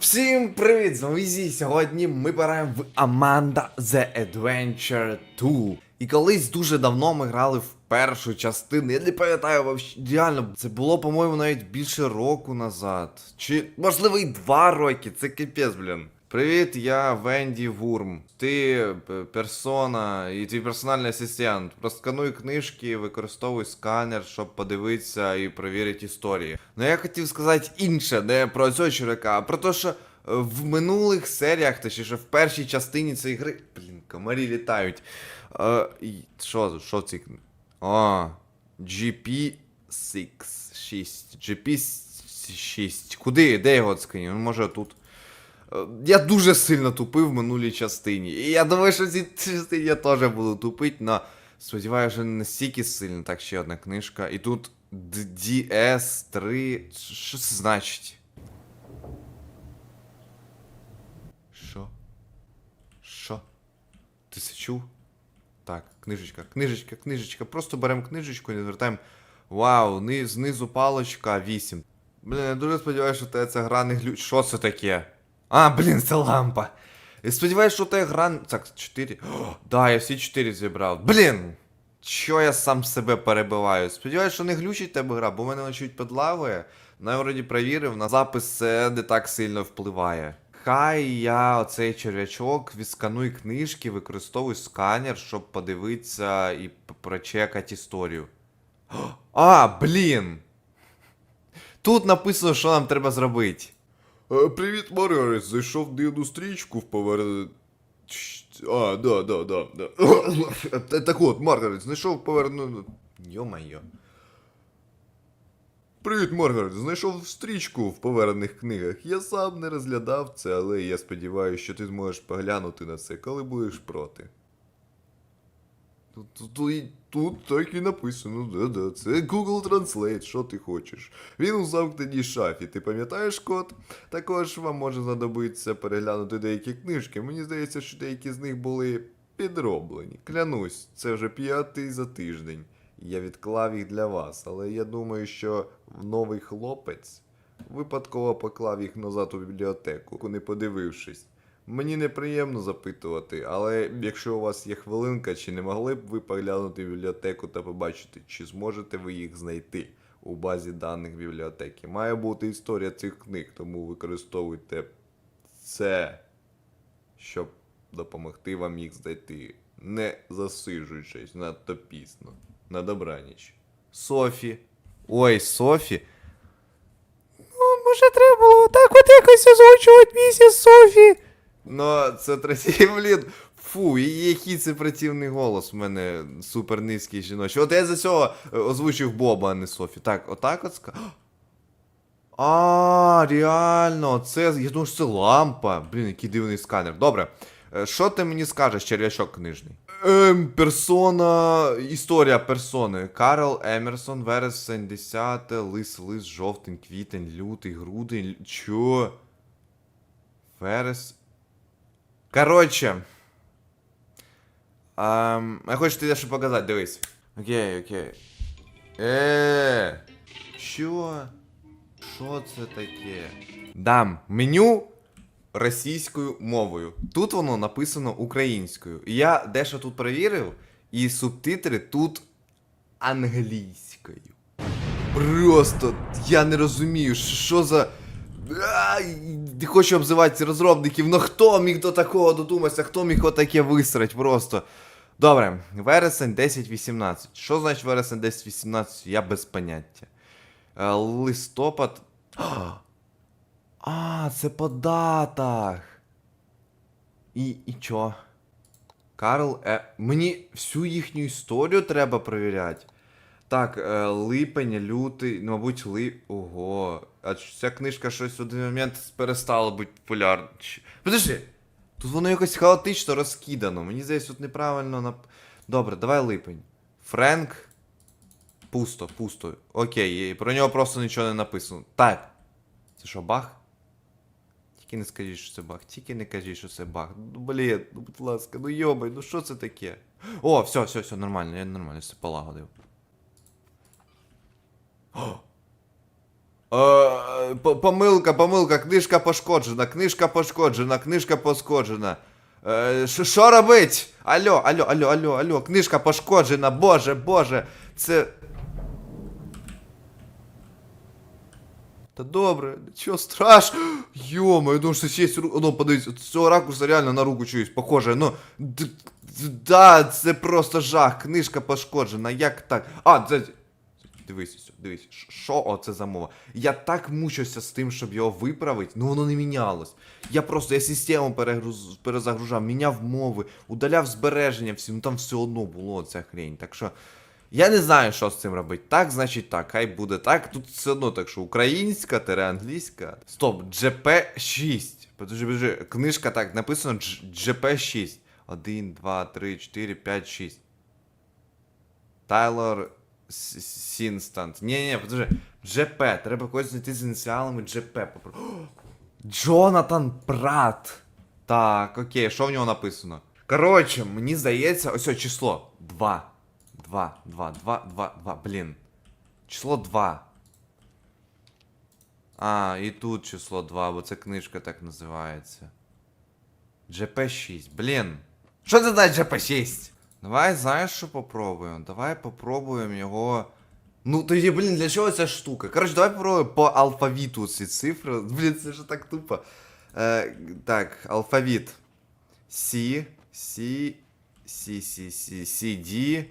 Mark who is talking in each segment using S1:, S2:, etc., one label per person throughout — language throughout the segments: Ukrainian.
S1: Всім привіт! З вами Ізі. Сьогодні ми граємо в Amanda The Adventure 2. І колись дуже давно ми грали в першу частину. Я не пам'ятаю реально, це було, по-моєму, навіть більше року назад. Чи можливо і два роки. Це капець, блін. Привіт, я Венді Вурм. Ти персона і твій персональний асистент. Проскануй книжки, використовуй сканер, щоб подивитися і перевірити історії. Ну я хотів сказати інше, не про цього чувака, а про те, що е, в минулих серіях, точніше в першій частині цієї гри. Блін, комарі літають. Е, що, що книзі? А, GP6. 6. GP6. Куди? Де його скинь? Ну, може тут. Я дуже сильно тупив в минулій частині. І я думаю, що в цій частині я теж буду тупити, але сподіваюся, що не настільки сильно. Так, ще одна книжка. І тут DS3. Що це значить? Що? Що? Ти це чув? Так, книжечка, книжечка, книжечка. Просто беремо книжечку і звертаємо. Вау, знизу палочка 8. Блін, я дуже сподіваюся, що ця гра не глю. Що це таке? А, блін, це лампа. Я сподіваюся, що те гра. Так, 4. О, да, я всі 4 зібрав. Блін! Що я сам себе перебиваю? Сподіваюся, що не глючить тебе гра, бо в мене чуть підлагує. Ну, я вроді перевірив, на запис це не так сильно впливає. Хай я оцей черв'ячок відскануй книжки, використовуй сканер, щоб подивитися і прочекати історію. А, блін! Тут написано, що нам треба зробити.
S2: Е, Привіт, Маргарет. Зайшов в дивну стрічку в повер-а, да, да, да, да. Так от, Маргарет, знайшов поверну.
S1: Йо-майо.
S2: Привіт, Маргарет. Знайшов стрічку в поверених книгах. Я сам не розглядав це, але я сподіваюся, що ти зможеш поглянути на це, коли будеш проти. Тут, тут, тут, так і написано, да-да, це Google Translate, що ти хочеш. Він у замкненій шафі, ти пам'ятаєш код? Також вам може знадобитися переглянути деякі книжки. Мені здається, що деякі з них були підроблені. Клянусь, це вже п'ятий за тиждень. Я відклав їх для вас, але я думаю, що новий хлопець випадково поклав їх назад у бібліотеку, не подивившись. Мені неприємно запитувати, але якщо у вас є хвилинка, чи не могли б ви поглянути бібліотеку та побачити, чи зможете ви їх знайти у базі даних бібліотеки? Має бути історія цих книг, тому використовуйте це, щоб допомогти вам їх знайти, не засиджуючись надто пізно. На добраніч.
S1: Софі. Ой, Софі.
S3: Ну, може, треба було так от якось озвучувати місіс Софі.
S1: Ну, це третій, блін. Фу, і який це противний голос в мене супер низький жіночий. От я за цього е, озвучив Боба, а не Софі. Так, отак от ска. А, реально, це. Я думаю, що це лампа. Блін, який дивний сканер. Добре. Е, Що ти мені скажеш, черв'ячок книжний? Ем, персона. Історія персони. Карл Емерсон, вересень 10, лис, лис, жовтень, квітень, лютий, грудень. Чо? Верес. Короче. Ем, я хочу тобі дещо показати, дивись. Окей, окей. Е. Що? Що це таке? Дам меню російською мовою. Тут воно написано українською. І я дещо тут перевірив, і субтитри тут англійською. Просто я не розумію, що за. Не хочу обзивати розробників, ну хто міг до такого додуматися, хто міг отаке висрать просто. Добре, вересень 10-18. Що значить вересень 10-18? Я без поняття. Е, Листопад. А, А, це по датах. І, і чо? Карл, е, мені всю їхню історію треба перевіряти. Так, е, липень, лютий, ну, мабуть, ли. Ого. А ця книжка щось в один момент перестала бути популярною. Подожди! Тут воно якось хаотично розкидано. Мені здається, тут неправильно нап... Добре, давай липень. Френк. Пусто, пусто. Окей, про нього просто нічого не написано. Так. Це що, баг? Тільки не скажіть, що це баг. Тільки не кажіть, що це баг. Ну, блін, ну, будь ласка, ну йобай, ну що це таке? О, все, все, все, нормально, я нормально, все полагодив. О! Е, по- Помилка, помилка, книжка пошкоджена, книжка пошкоджена, книжка пошкоджена. Е, Що робить? Алло, алло, алло, алло, алло, книжка пошкоджена, боже, боже, це. Та добре, нічого страшного. Йома, я думаю, що честь руку. Ну, подивіться, з цього ракурсу реально на руку чуюсь, похоже. Ну. Да, це просто жах. Книжка пошкоджена. Як так? А, це. Дивись, дивись, що оце за мова? Я так мучився з тим, щоб його виправити, ну воно не мінялось. Я просто я систему перегруз, перезагружав, міняв мови, удаляв збереження всі, ну там все одно було ця хрень. Так що. Я не знаю, що з цим робити. Так, значить так, хай буде так. Тут все одно так, що українська, тере англійська. Стоп, GP6. Подожди, подожди, книжка так, написано GP6. 1, 2, 3, 4, 5, 6. Тайлор Сінстант. Ні, ні, подожди. GP. Треба когось знайти з ініціалами GP. Попро- О! Джонатан Прат. Так, окей, що в нього написано? Коротше, мені здається, ось о, число. 2. 2, 2, 2, 2, 2, блін. Число 2. А, і тут число 2, бо це книжка так називається. GP6, блін. Що це значить GP6? Давай, знаєш, що попробуємо? Давай попробуємо його. Ну, тоді, блін, для чого ця штука? Коротше, давай попробуємо по алфавіту ці цифри. Блін, це ж так тупо. Е, так, алфавіт. C, C, C, C, C, C, D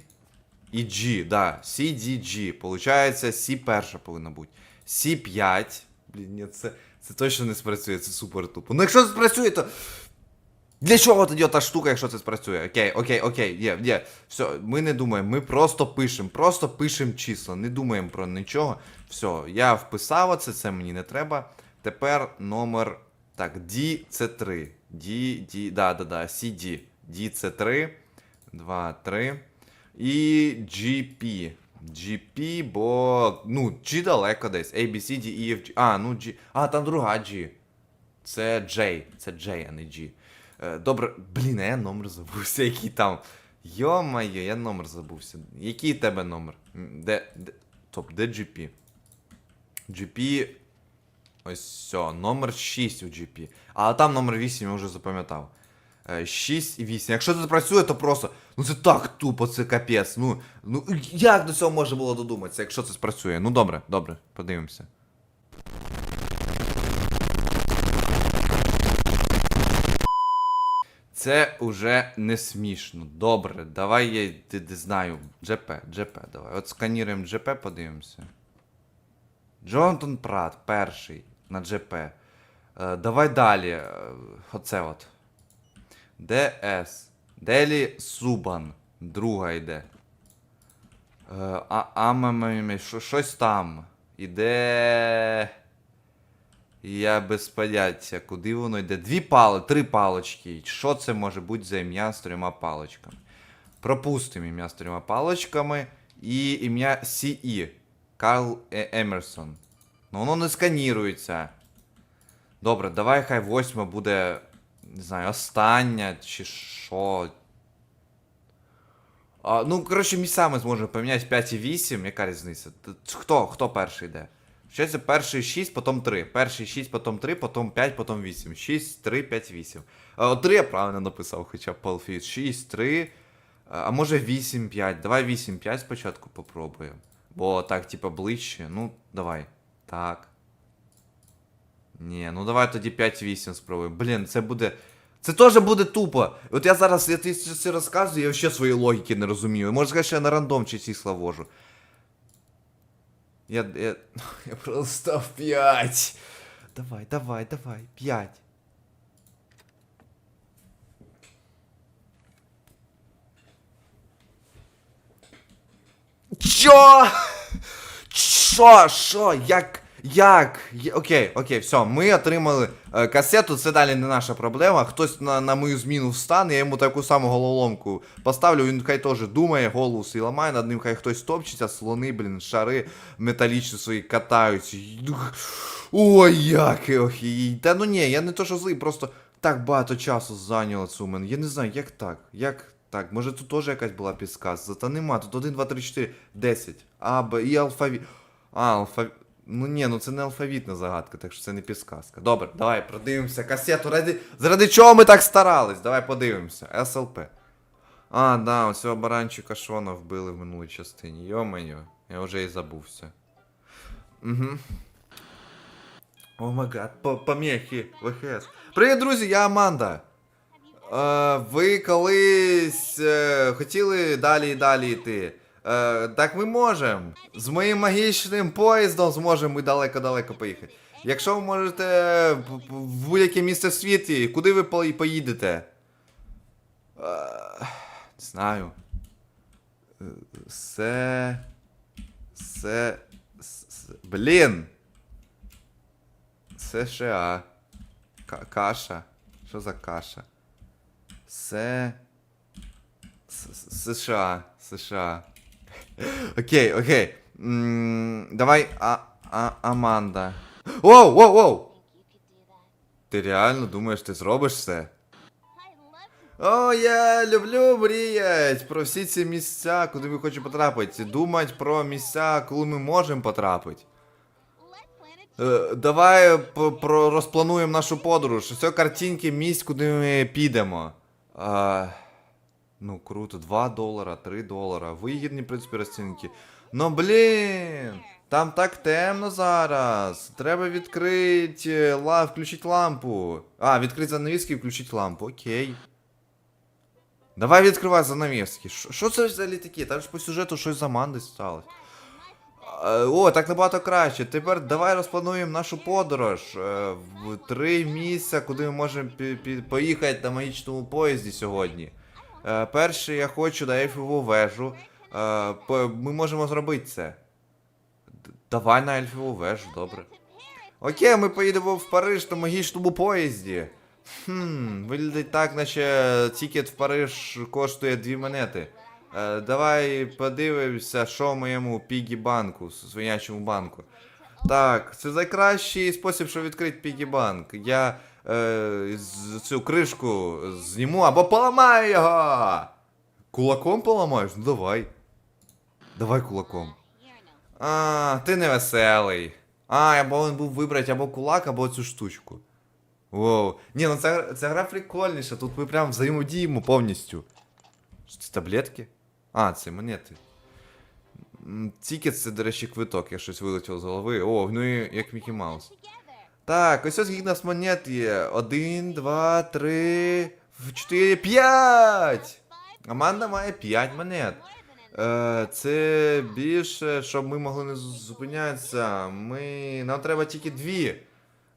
S1: і G, да. C, D, G. Получається, C перша повинна бути. C 5. Блін, ні, це, це точно не спрацює, це супер тупо. Ну якщо спрацює, то. Для чого тоді та штука, якщо це спрацює? Окей, окей, окей, є, є. Все, ми не думаємо, ми просто пишемо, просто пишемо числа, не думаємо про нічого. Все, я вписав це, це мені не треба. Тепер номер. Так, D це 3. D, D, да, да, да, CD. D це 3. 2, 3. І GP. GP, бо. Ну, G далеко десь. A, B, C, D, E, F, G. А, ну G. А, там друга G. Це J. Це J, а не G. Е, Добре, блін, а я номер забувся, який там. Йо-моє, я номер забувся. Який тебе номер? Де. де... Стоп, де GP? GP. Ось все, номер 6 у GP. А там номер 8 я вже запам'ятав. Е, 6 і 8. Якщо це працює, то просто. Ну це так тупо, це капець. Ну, ну як до цього можна було додуматися, якщо це спрацює? Ну добре, добре, подивимося. Це уже не смішно. Добре, давай я ти, ти знаю. GP, GP, давай. От сканіруємо GP, подивимося. Джонатан Прат, перший на GP. Е, давай далі. е, Оце от. ДС. Делі Субан. Друга йде. Е, а, АММ, що- щось там. Іде. Я без поняття, куди воно йде. Дві пали, три палочки. Що це може бути за ім'я з трьома палочками? Пропустимо ім'я з трьома палочками. І ім'я CE. Карл Е- Емерсон. Ну воно не сканірується. Добре, давай хай восьма буде. Не знаю, остання чи що. А, ну, коротше, місцями зможемо поміняти 5 і 8. Яка різниця? Хто? Хто перший йде? Що це перший 6, потім 3. Перший 6, потім 3, потім 5, потім 8. 6, 3, 5, 8. А, 3 я правильно написав, хоча б Полфіт. 6, 3. А може 8, 5. Давай 8, 5 спочатку попробуємо. Бо так, типа, ближче. Ну, давай. Так. Ні, ну давай тоді 5-8 спробуємо. Блін, це буде. Це теж буде тупо. От я зараз, я це розказую, я ще своєї логіки не розумію. Може сказати, що я на рандом чи числа вожу. Я. Я, я просто в 5. Давай, давай, давай, 5. Чо? Що? Що? Як? Як? Окей, окей, все, ми отримали е, касету, це далі не наша проблема. Хтось на, на мою зміну встане, я йому таку саму головоломку поставлю, він хай теж думає, голову свій ламає, над ним хай хтось топчеться, слони, блін, шари металічні свої катаються. Ой, як охій. Та ну ні, я не то що злий, просто так багато часу зайняло це мене. Я не знаю, як так? Як так? Може тут теж якась була підсказка? Та нема, тут 1, 2, 3, 4, 10. А, Б, і алфавіт. А, алфавіт. Ну ні, ну це не алфавітна загадка, так що це не підсказка. Добре, давай продивимося касету. Ради... Заради чого ми так старались? Давай подивимося. СЛП. А, да, оцього баранчика Шона вбили в минулій частині. Йо-моє, я вже і забувся. Угу. О май гад, по- помехи, ВХС. Привіт, друзі, я Аманда. Е, ви колись е, хотіли далі і далі йти. Е, так ми можемо. З моїм магічним поїздом зможемо ми далеко-далеко поїхати. Якщо ви можете п- в будь-яке місце в світі, куди ви поїдете? Е, не знаю. Е, Се. Се. с- Блін. США. Ка- каша. Що за каша? Се. С- с- США. США. Окей, окей. Давай, а, Аманда. Воу, воу, воу! Ти реально думаєш, ти зробиш це? О, я люблю мріять про всі ці місця, куди ми хочемо потрапити. Думать про місця, коли ми можемо потрапити. Е, давай розплануємо нашу подорож. Все картинки місць, куди ми підемо. А, ну, круто, 2 долара, 3 долара. Вигідні, в принципі, розцінки. Ну блін! Там так темно зараз. Треба відкрити ла, включити лампу. А, відкрити занавіски і включити лампу. Окей. Давай відкривай занавіски. Що- це взагалі таке? Там ж по сюжету щось за Манди сталося. Е, О, так набагато краще. Тепер давай розплануємо нашу подорож е, в три місця, куди ми можемо поїхати на магічному поїзді сьогодні. Е, Перше, я хочу на Ельфову вежу. Е, Ми можемо зробити це. Давай на Ельфову вежу, добре. Окей, ми поїдемо в Париж на магічному поїзді. Хм, виглядить так, наче тікет в Париж коштує дві монети. Е, давай подивимося, що в моєму пігі банку, свинячому банку. Так, це найкращий спосіб, щоб відкрити пігі банк. Я е, цю кришку зніму або поламаю його. Кулаком поламаєш? Ну давай. Давай кулаком. А, ти не веселий. А, або він був вибрати або кулак, або цю штучку. Воу. Ні, ну ця, ця гра прикольніша, тут ми прям взаємодіємо повністю. Що це таблетки? А, це монети. Тікет це, до речі, квиток, я щось вилетіло з голови. О, ну і як Мікі Маус. Так, ось ось скільки нас монет є. Один, два, три, чотири, п'ять! Аманда має п'ять монет. Е, це більше, щоб ми могли не зупинятися. Ми... Нам треба тільки дві.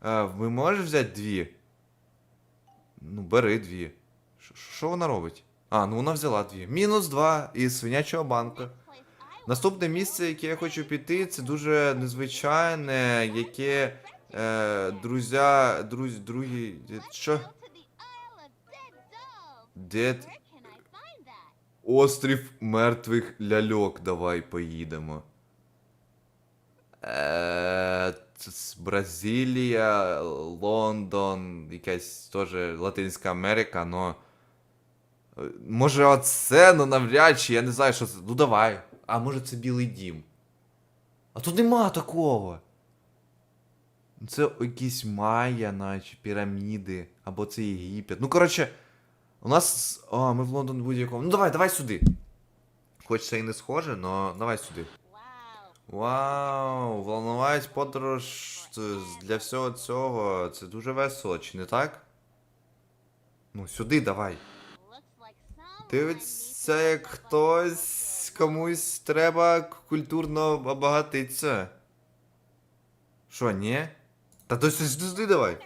S1: Е, ми можеш взяти дві? Ну, бери дві. Що вона робить? А, ну вона взяла дві. Мінус два із свинячого банку. Наступне місце, яке я хочу піти, це дуже незвичайне, яке. Е, друзя. Друзі, другі. Що? Дед. Острів мертвих ляльок. Давай поїдемо. Е, Бразилія, Лондон, якась теж Латинська Америка, но. е, Може оце, ну навряд чи, я не знаю, що це. Ну давай. А може це Білий Дім. А тут нема такого. Це якісь майя, наче піраміди, або це Єгипет. Ну, коротше, у нас. А, ми в Лондон будь-якому. Ну давай, давай сюди. Хоч це і не схоже, но давай сюди. Вау, волнуваюсь подорож для всього цього. Це дуже весело, чи не так? Ну, сюди давай. Дивиться, як хтось комусь треба культурно обагатитися. Що, ні? Та то сюди давай.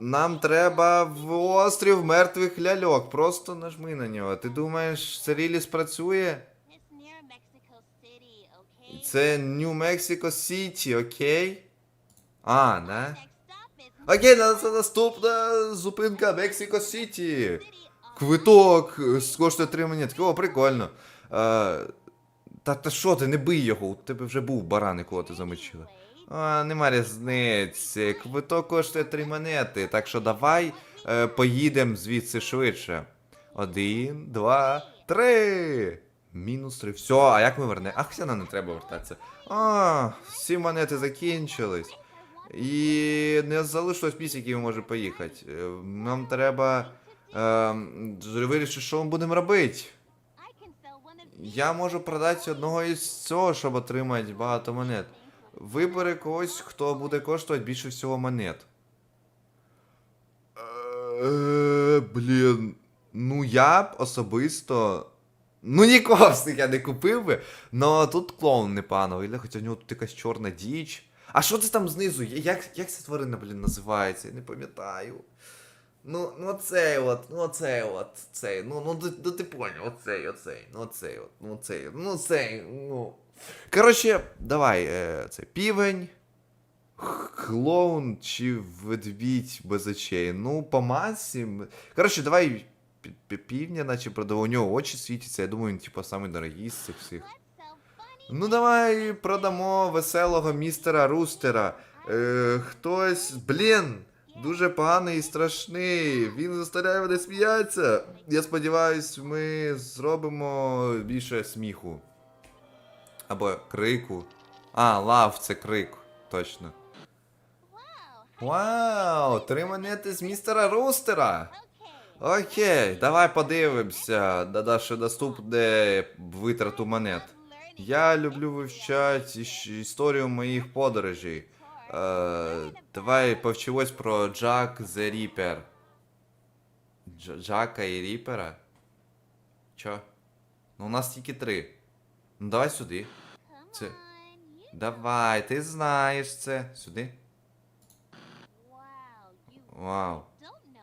S1: Нам треба в острів мертвих ляльок. Просто нажми на нього. Ти думаєш, це рілі спрацює? Це Нью-Мексико Сіті, окей? А, да? Окей, це наступна зупинка Мексико Сіті. Квиток е, коштує 3 монетки. О, прикольно. Е, та та що ти, не бий його, у тебе вже був баран, якого ти замочила. А, нема різниці. Квиток коштує 3 монети, так що давай е, поїдемо звідси швидше. Один, два, три. Мінус 3. Все, а як ми вернемо? Ах, все, нам не треба вертатися. А, всі монети закінчились. І не залишилось місць, які ми можемо поїхати. Е, Нам треба е, вирішити, що ми будемо робити. Я можу продати одного із цього, щоб отримати багато монет. Вибери когось, хто буде коштувати більше всього монет. Е, Блін. Ну я б особисто. Ну нікого всіх я не купив би. Но тут клоун непановий, хоча в нього тут якась чорна діч. А що це там знизу? Як, як ця тварина, блін, називається? Я не пам'ятаю. Ну, ну оцей от, ну оцей от, цей, ну, ну, ну ти поняв, оцей, оцей, ну оцей от, ну оцей, ну цей, ну. Коротше, давай, е, це півень, клоун чи ведмідь без очей. Ну, по масі. Коротше, давай пі- пі- півня, наче продав, у нього очі світяться, я думаю, він, типу, самий дорогий з цих всіх. Ну, давай продамо веселого містера Рустера. Е, хтось, блін, дуже поганий і страшний. Він заставляє мене сміятися. Я сподіваюсь, ми зробимо більше сміху. Або крику. А, лав, це крик, точно. Вау! Три монети з містера Рустера! Окей, давай подивимося на наше наступне витрату монет. Я люблю вивчати історію моїх подорожей. Е, давай повчимось про Джак the Ріпер. Дж- Джака і Ріпера? Чо? Ну у нас тільки три. Ну давай сюди. Це- Давай, ти знаєш це. Сюди. Вау.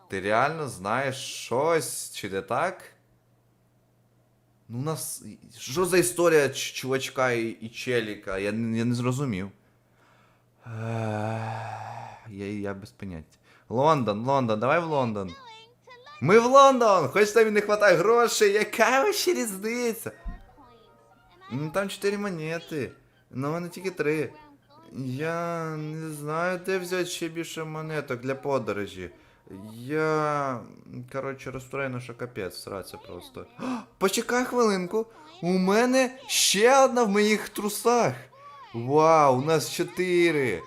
S1: Ти реально знаєш щось, чи не так? Ну, у нас. Що за історія чувачка і, і челіка? Я, я не зрозумів. Я, я без поняття. Лондон, Лондон, давай в Лондон. Ми в Лондон! Хоч там і не вистачає грошей, яка вообще різниця? Ну там 4 монети. Ну, мене тільки 3. Я не знаю, де взяти ще більше монеток для подорожі. Я. Коротше, розстроєно, що капець, сраться просто. О, почекай хвилинку. У мене ще одна в моїх трусах. Вау, у нас чотири.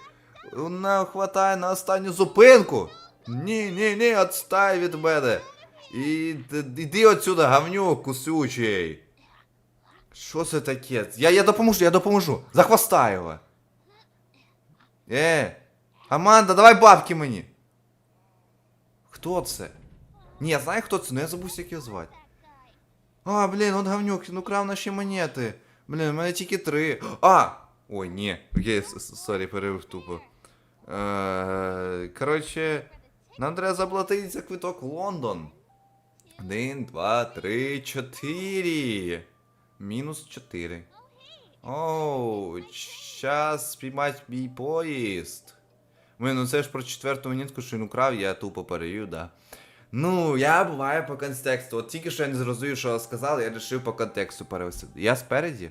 S1: Нам хватає на останню зупинку. Ні, ні, ні, отстай від мене. І іди отсюда, гавнюк кусючий. Що це таке? Я, я допоможу, я допоможу. За хвоста його. Е, Аманда, давай бабки мені. Хто це? Ні, я знаю, хто це, але я забув, як його звати. А, блін, от говнюк, він украв наші монети. Блін, у мене тільки три. А! Ой, ні. С- сорі, перерив тупо. Е, коротше, нам треба заплатити за квиток в Лондон. Один, два, три, чотири. Мінус чотири. Оу, час спіймати мій поїзд. Ми, ну це ж про четверту монетку, що він украв, я тупо перевів, да. Ну, я буваю по контексту. От тільки що я не зрозумів, що сказали, я вирішив по контексту перевести. Я спереді?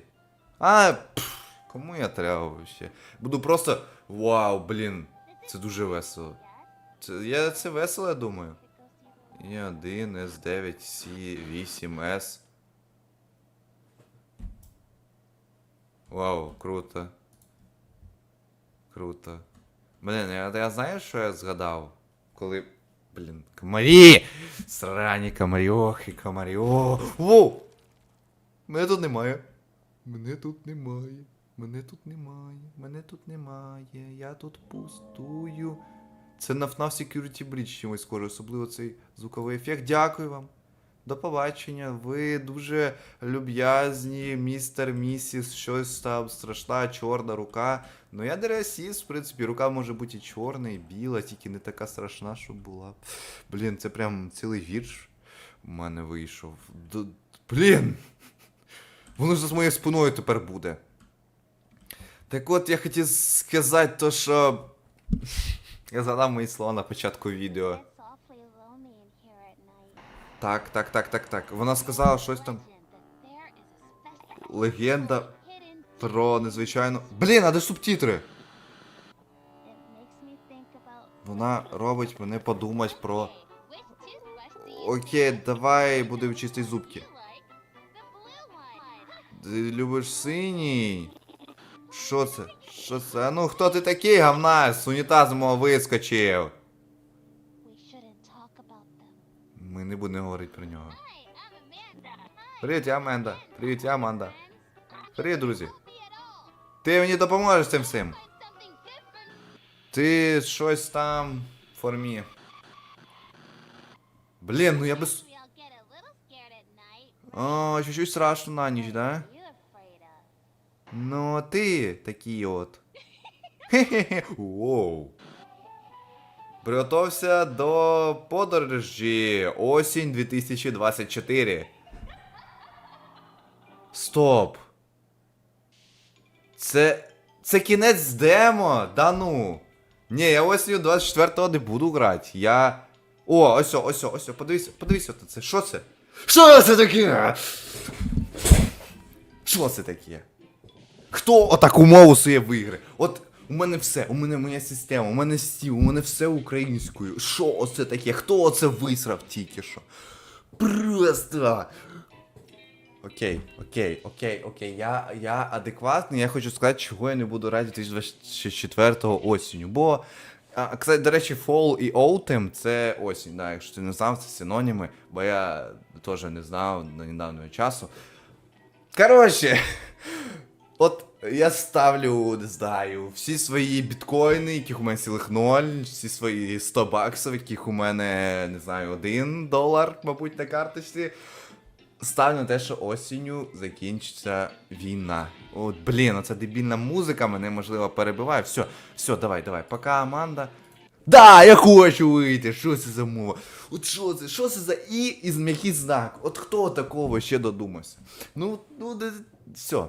S1: А, пф, кому я треба вообще? Буду просто. Вау, блін. Це дуже весело. Це, я, це весело, я думаю. І 1, С9, С8, С. Вау, круто. Круто. Блін, я, я знаю, що я згадав? Коли. Блін, комарі! Срані комарьохи, комарьо. Воу! Мене тут немає. Мене тут немає. Мене тут немає. Мене тут немає. Я тут пустую. Це на FNAF Security Bridge чимось схоже, особливо цей звуковий ефект. Дякую вам. До побачення. Ви дуже люб'язні, містер, місіс, щось там страшна, чорна рука. Ну я дересіс, в принципі, рука може бути і чорна, і біла, тільки не така страшна, щоб була. Блін, це прям цілий вірш у мене вийшов. Блін! Воно ж за моєю спиною тепер буде. Так от я хотів сказати то, що. Я згадав мої слова на початку відео. Так, так, так, так, так. Вона сказала щось там Легенда про незвичайну. Блін, а де субтитри? Вона робить мене подумати про. Окей, давай будемо чистити зубки. Ти любиш синій? Що це? Що це? Ну хто ти такий, говна? З унітазу мого вискочив. Ми не будемо говорити про нього. Привіт, я Аманда. Привіт, я Аманда. Привіт, друзі. Ти мені допоможеш цим всім. Ти щось там формі. Блін, ну я без. О, чуть-чуть страшно на ніч, да? Ну, ти такий от. Воу. Приготовся до подорожі осінь 2024. Стоп. Це. Це кінець демо? Да ну. Ні, я осінню 24-го не буду грати. Я. О, ось, ось, ось, подивись, от це. Що це? Що це таке? Що це таке? Хто отак умову своє вигри? От у мене все, у мене моя система, у мене стіл, у мене все українською. Що оце таке? Хто оце висрав тільки що? Просто. Окей, окей, окей, окей. Я, я адекватний, я хочу сказати, чого я не буду раді 2024 осінню. Бо, а, кстати, до речі, Fall і Autumn це осінь, да, якщо ти не знав, це синоніми, бо я теж не знав до недавнього часу. Коротше, от я ставлю, не знаю, всі свої біткоїни, яких у мене цілих ноль, всі свої 100 баксів, яких у мене, не знаю, 1 долар, мабуть, на карточці. Ставлю на те, що осінню закінчиться війна. От, блін, оця дебільна музика мене можливо перебиває. Все, все, давай, давай. Пока, Аманда. Да, я хочу вийти. Що це за мова? От що це? Що це за і із м'який знак? От хто такого ще додумався? Ну, ну, все,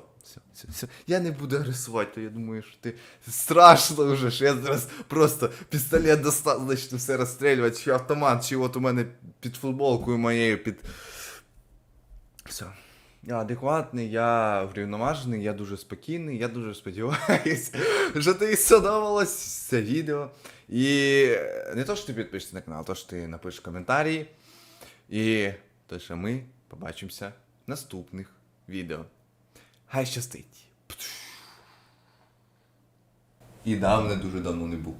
S1: все, все. Я не буду агресувати, то я думаю, що ти страшно вже, що я зараз просто пістолет достав, значить все розстрілювати, чи автомат, чи от у мене під футболкою моєю, під. Все. Я адекватний, я врівноважений, я дуже спокійний, я дуже сподіваюся, що тобі сподобалось це відео. І не то, що ти підпишешся на канал, а то, що ти напишеш коментарі. І то, що ми побачимося в наступних відео. Хай щастить. І давне дуже давно не був.